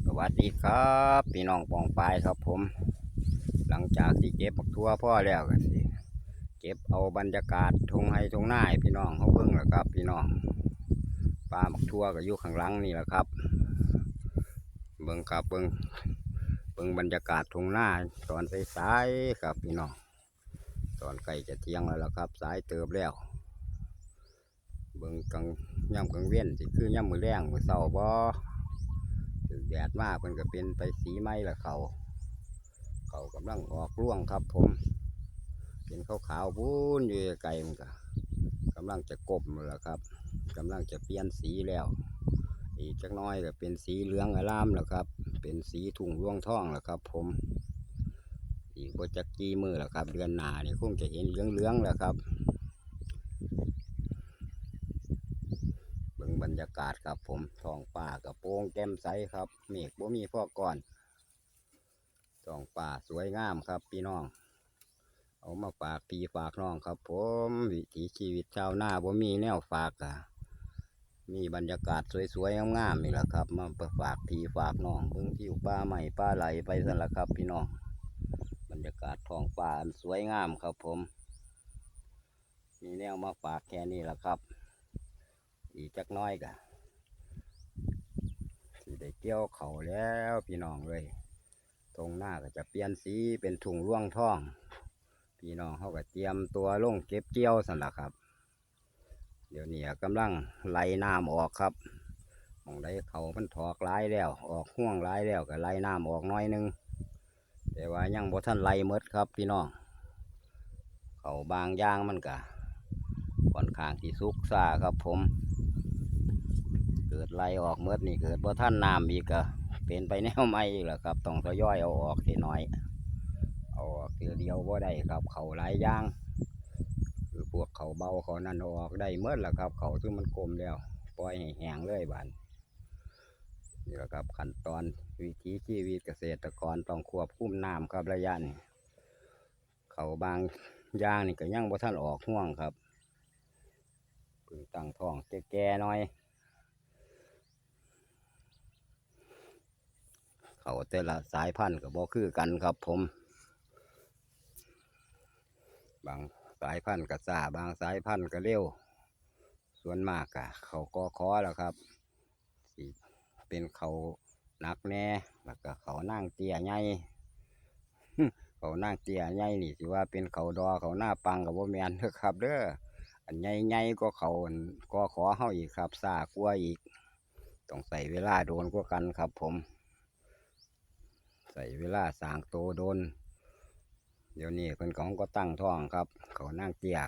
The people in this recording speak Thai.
สวัสดีครับพี่น้องปองปายครับผม หลังจากที่เก็บบักทั่วพ่อแล้วก็สิเก็บเอาบรรยากาศทงไฮทงหน้าพี่น้องเขาเบิ่งแหละครับ พี่น้องปลาบักทั่วก็อยู่ข้างหลังนี่แหละครับ เบิ่งครับเบิ่งเบิ่งบรรยากาศทงหน้าตอนสายๆครับพี่น้องตอนใกล้จะเที่ยงแล้วล่ะครับ สายเติบแล้วเบิ่งกลางย่ำกลางเวียนสิคือย่ำมือแรงมือเศร้าบ่ ถึงแดดมากเพิ่นก็เป็นไปสีไม้ละเขาเขากำลังออกร่วงครับผมเป็นขาวขาวๆบูนอยู่ไกลมันก็กำลังจะกบแล้วล่ะครับกำลังจะเปลี่ยนสีแล้ว อีกจักน้อยก็เป็นสีเหลืองอลามแล้วครับ เป็นสีถุงร่วงท่องแล้วครับ ผม อีกบ่จักจีมือแล้วครับ เดือนหนานี่คงจะเห็นเหลืองๆแล้วครับ เบรรยากาศครับผมท้องป่ากับโป่งแก้มใสครับ เมฆบ่มีพอกก่อนท้องป่าสวยงามครับพี่น้อง เอามาฝากพี่ฝากน้องครับ ผมวิถีชีวิตชาวนาบ่มีแนวฝากอะมีบรรยากาศสวยๆงามๆนี่แหละครับ มาฝากพี่ฝากน้องเบิ่งที่อยู่ป่าใหม่ป่าไหลไปสั่นละครับ พี่น้องบรรยากาศท้องป่าสวยงามครับผม มีแนวมาฝากแค่นี้แหละครับ อีกจักน้อยกะสิได้เกี่ยวเขาแล้วพี่น้องเลยตรงหน้าก็จะเปลี่ยนสีเป็นถุงร่วงท่อง พี่น้องเขาก็เตรียมตัวลงเก็บเกี่ยวสันละครับ เดี๋ยวนี้กำลังไล่น้ำออกครับมองได้เขามันถอกหลายแล้ว ออกห่วงหลายแล้วก็ไล่น้ำออกน้อยหนึง แต่ว่ายังบ่ทันไล่หมดครับ พี่น้องเขาบางย่างมันก็ค่อนข้างที่สุกซ่าครับผม เกิดไล่ออกเมื่อนี่เกิดว่าท่านน้ำอีกก็เป็นไปแนวใหม่อีกแล้วครับต้องทยอยเอาออกทีน้อย เอาออกทีเดียวว่าได้ครับ เขาหลายย่าง คือพวกเขาเบาเขานั่นออกได้เมื่อแล้วครับ เขาซึ่งมันกลมแล้วปล่อยให้แห้งเลยบานนี่แหละครับขั้นตอนวิถีชีวิตเกษตรกรต้องควบคุมน้ำครับระยะนี้เขาบางย่างนี่ก็ยังบ่ท่านออกห่วงครับเพิ่งตั้งท้องแก่ๆหน่อย เขาแต่ละสายพันธุ์ก็บ่คือกันครับผม บางสายพันธุ์ก็ซาบางสายพันธุ์ก็เร็ว ส่วนมากก็เขาก็คอแล้วครับสิเป็นเขาหนักแน่แล้วก็เขานั่งเตี้ยใหญ่เขานั่งเตี้ยใหญ่นี่สิว่าเป็นเขาดอเขาหน้าปังกับบ่แมนเด้อครับ เด้ออันใหญ่ๆก็เขาก็ขอเฮาอีกครับซากลัวอีก ต้องใส่เวลาโดนกว่ากันครับผม ใส่เวลาสางโตโดน เดี๋ยวนี้เพิ่นของก็ตั้งท้องครับ เขานั่งเตี้ย